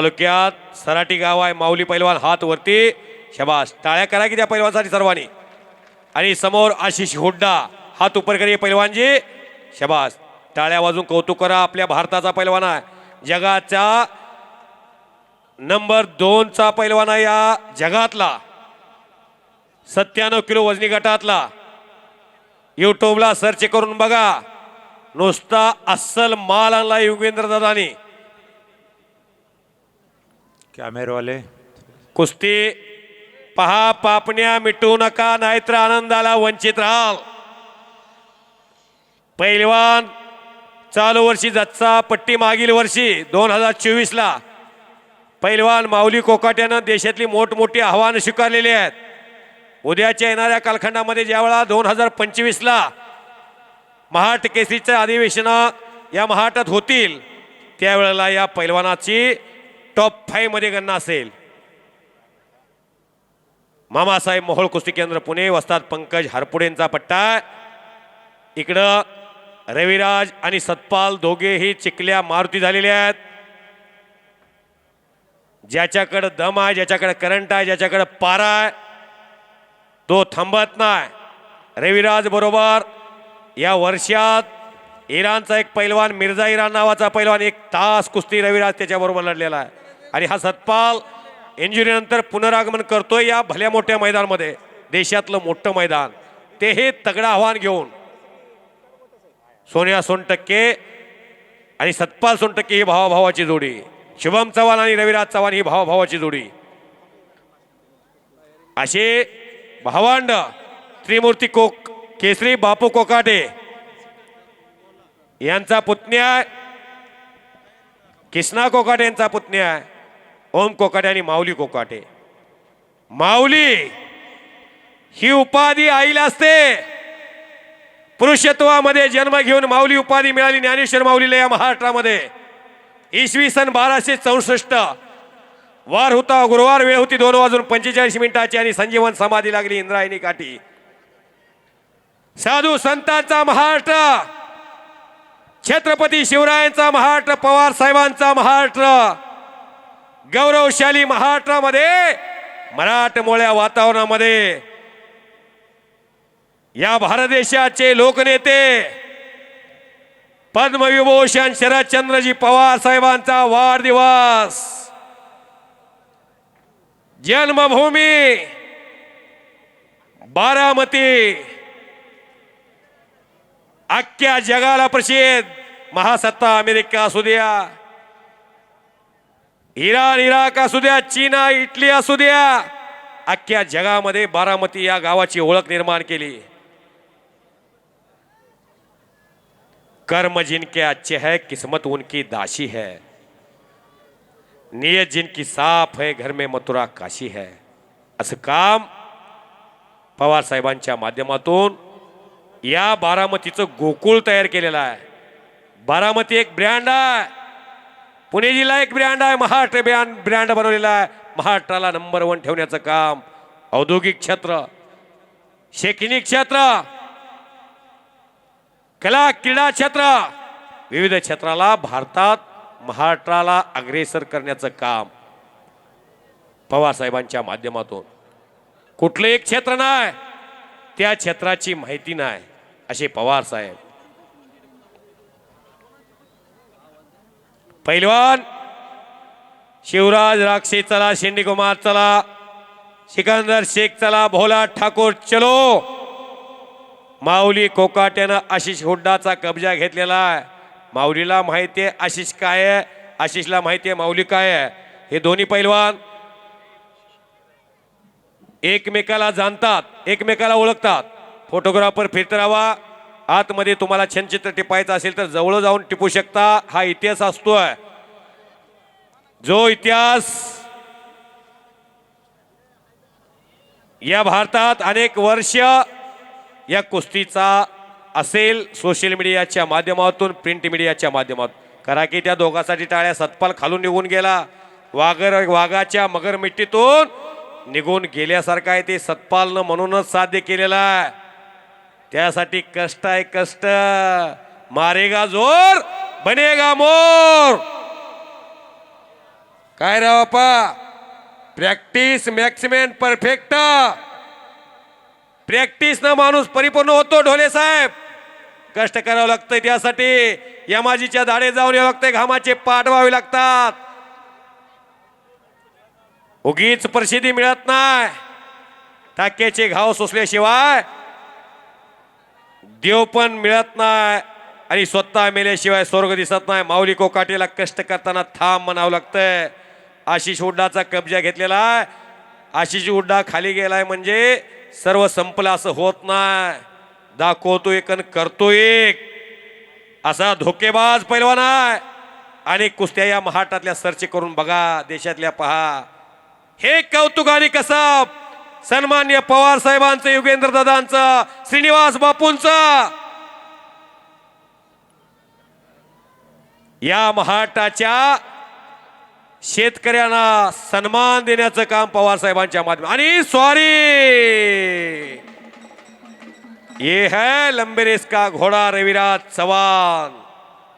तालुक्यात सराटी गाव आहे माऊली पैलवान हात वरती. शबास. टाळ्या करा की त्या पैलवानसाठी सर्वांनी. आणि समोर आशिष हुड्डा हात उपर करी पैलवानजी. शबास. टाळ्या वाजून कौतुक करा आपल्या भारताचा पैलवान आहे. जगाचा नंबर दोनचा पैलवान आहे या जगातला. सत्त्याण्णव किलो वजनी गटातला. युट्यूबला सर्च करून बघा. नुसता अस्सल माल आणला युगेंद्र दादानी. कॅमेरवाले कुस्ती पहा पापण्या मिटू नका नाहीतर आनंदाला वंचित राहाल. पैलवान चालू वर्षी जच्चा पट्टी मागील वर्षी दोन हजार चोवीसला. पैलवान माऊली कोकाट्यानं देशातली मोठमोठी आव्हानं स्वीकारलेली आहेत. उद्याच्या येणाऱ्या कालखंडामध्ये ज्यावेळा दोन हजार पंचवीसला महाट केसरीच्या अधिवेशनं या महाटात होतील त्यावेळेला या पैलवानाची टॉप फाईव्हमध्ये गणना असेल. मामासाहेब मोहोळ कुस्ती केंद्र पुणे वस्तात पंकज हरपुडेंचा पट्टा. इकडं रविराज आणि सतपाल दोघेही चिकल्या मारुती झालेल्या आहेत. ज्याच्याकडं दम आहे ज्याच्याकडे करंट आहे ज्याच्याकडे पारा आहे तो थांबत नाही. रविराज बरोबर. या वर्षात इराणचा एक पैलवान मिर्झा इराण नावाचा पैलवान एक तास कुस्ती रविराज त्याच्याबरोबर लढलेला आहे. आणि हा सतपाल इंजुरीनंतर पुनरागमन करतोय या भल्या मोठ्या मैदानामध्ये देशातलं मोठं मैदान. ते हे तगडं आव्हान घेऊन. सोनिया सोनटक्के आणि सतपाल सोनटक्के ही भावाभावाची जोडी. शुभम चव्हाण आणि रविराज चव्हाण ही भावाभावाची जोडी. असे भावांड त्रिमूर्ती कोक केसरी बापू कोकाटे यांचा पुतण्या किसना कोकाटे यांचा पुतण्या ओम कोकाटे आणि माऊली कोकाटे. माऊली ही उपाधी आईला असते. पुरुषत्वामध्ये जन्म घेऊन माऊली उपाधी मिळाली ज्ञानेश्वर माऊलीला या महाराष्ट्रामध्ये. इसवी सन बाराशे चौसष्ट. वार होता गुरुवार वेळ होती दोन वाजून पंचेचाळीस मिनिटाची आणि संजीवन समाधी लागली इंद्रायणी काठी. साधू संतांचा महाराष्ट्र. छत्रपती शिवरायांचा महाराष्ट्र पवार साहेबांचा महाराष्ट्र. गौरवशाली महाराष्ट्रामध्ये मराठमोळ्या वातावरणामध्ये या भारत देशाचे लोकनेते पद्मविभूषण शरदचंद्रजी पवार साहेबांचा वाढदिवस जन्मभूमी बारामती अख्ख्या जगाला प्रसिद्ध महासत्ता अमेरिका असू द्या. इराण इराक असू द्या चीना इटली असू द्या अख्ख्या जगामध्ये बारामती या गावाची ओळख निर्माण केली. कर्म जिनके अच्छे है किस्मत उनकी दासी है. नियत जिनकी साफ है घर में मथुरा काशी है. असं काम पवार साहेबांच्या माध्यमातून या बारामतीचं गोकुळ तयार केलेलं आहे. बारामती एक ब्रँड आहे. पुणे जिल्हा एक ब्रँड आहे महाराष्ट्र ब्रँड ब्रँड बनवलेला आहे. महाराष्ट्राला नंबर वन ठेवण्याचं काम. औद्योगिक क्षेत्र शैक्षणिक क्षेत्र कला क्रीडा क्षेत्र विविध क्षेत्राला भारतात महाराष्ट्राला अग्रेसर करण्याचं काम. पवार साहेबांच्या माध्यमातून. कुठलं एक क्षेत्र नाही त्या क्षेत्राची माहिती नाही असे पवार पैलवान शिवराज राक्षे चला शेंडीकुमार चला सिकंदर शेख चला भोला ठाकूर चलो. माऊली कोकाट्यानं आशिष हुड्डाचा कब्जा घेतलेला आहे. माऊलीला माहिती आहे आशिष काय आहे? आशिषला माहिती आहे माऊली काय आहे? हे दोन्ही पैलवान एकमेकाला जाणतात एकमेकाला ओळखतात. फोटोग्राफर फिरत राहावा आतमध्ये तुम्हाला छनचित्र टिपायचं असेल तर जवळ जाऊन टिपू शकता. हा इतिहास असतोय जो इतिहास या भारतात अनेक वर्ष या कुस्तीचा असेल सोशल मीडियाच्या माध्यमातून प्रिंट मीडियाच्या माध्यमातून. करा की त्या दोघांसाठी टाळ्या सतपाल खालून निघून गेला. वाघर वाघाच्या मगर मिट्टीतून निघून गेल्यासारखं आहे ते सतपालनं म्हणूनच साध्य केलेला आहे. त्यासाठी कष्ट आहे कष्ट. मारेगा जोर बनेगा मोर. काय राव बाप्पा practice makes a man perfect practice न माणूस परिपूर्ण होतो ढोले साहेब. कष्ट करावं लागतं त्यासाठी. यमाजीच्या दाडे जाऊन यावं लागतंय घामाचे पाठ व्हावे लागतात. उगीच प्रसिद्धी मिळत नाही. टाक्याचे घाव सोसल्याशिवाय देव पण मिळत नाही आणि स्वतः मेल्याशिवाय स्वर्ग दिसत नाही. माऊली कोकाटेला कष्ट करताना थांब म्हणावं लागतंय. आशिष हुड्डाचा कब्जा घेतलेला आहे. आशिष हुड्डा खाली गेलाय म्हणजे सर्व संपलं असं होत नाही. दाखवतो एक आणि करतो एक. असा धोकेबाज पैलवान आहे. आणि कुस्त्या या महाटातल्या सर्च करून बघा देशातल्या पहा. हे कौतुक आणि कसब. सन्मान्य पवार साहेबांचं युगेंद्र दादांचं श्रीनिवास बापूंचं. या महाटाच्या शेतकऱ्यांना सन्मान देण्याचं काम पवार आणि सॉरी ये है लंबे रेस का घोडा, रविराज चव्हाण.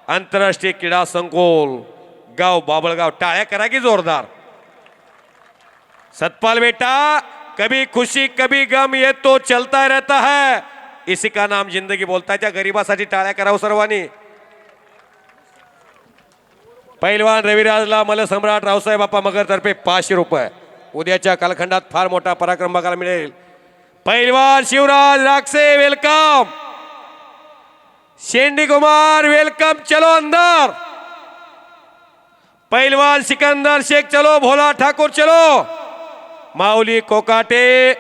आंतरराष्ट्रीय क्रीडा संकुल. गाव बाबळगाव, टाळ्या करा की जोरदार. सतपाल बेटा, कभी खुशी, कभी गम, ये तो चलता रहता है. इसी का नाम ज़िंदगी बोलता है. त्या गरीबासाठी टाळ्या करावं सर्वांनी. पैलवान रविराजला मला सम्राट रावसाहेब बाप्पा मगरतर्फे पाचशे रुपये. उद्याच्या कालखंडात फार मोठा पराक्रम बघायला मिळेल. पैलवान शिवराज राक्षे वेलकम शेंडी कुमार वेलकम चलो अंदर. पैलवान सिकंदर शेख चलो भोला ठाकूर चलो. माऊली कोकाटे.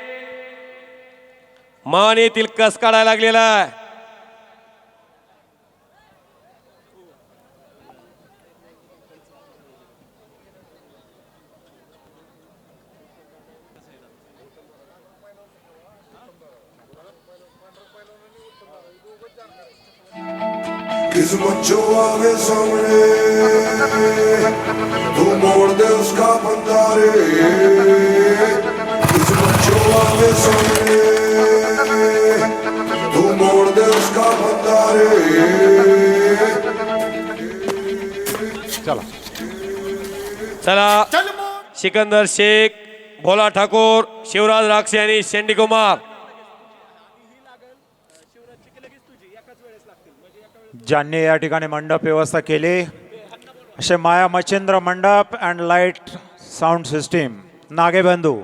मानेतील कस काढायला लागलेला आहे. Kismucho ave samre Tu mordes ka bandare Kismucho ave samre Tu mordes ka bandare चला चला सिकंदर शेख भोला ठाकूर शिवराज राक्षे आणि शेंडी कुमार ज्यांनी या ठिकाणी मंडप व्यवस्था केली असे माया मच्छिंद्र मंडप and light sound system Nagebandhu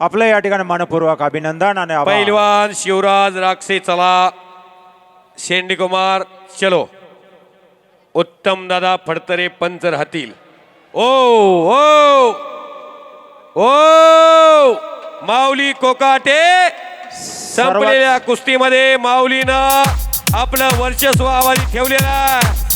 आपलं या ठिकाणी मनपूर्वक अभिनंदन आणि. पैलवान शिवराज राक्षे चला शेंडी कुमार चलो. उत्तम दादा फडतरे पंच राहतील ओ ओ ओ माऊली कोकाटे संपलेल्या कुस्तीमध्ये माऊलीनं आपलं वर्चस्व आवाजी ठेवलेला आहे.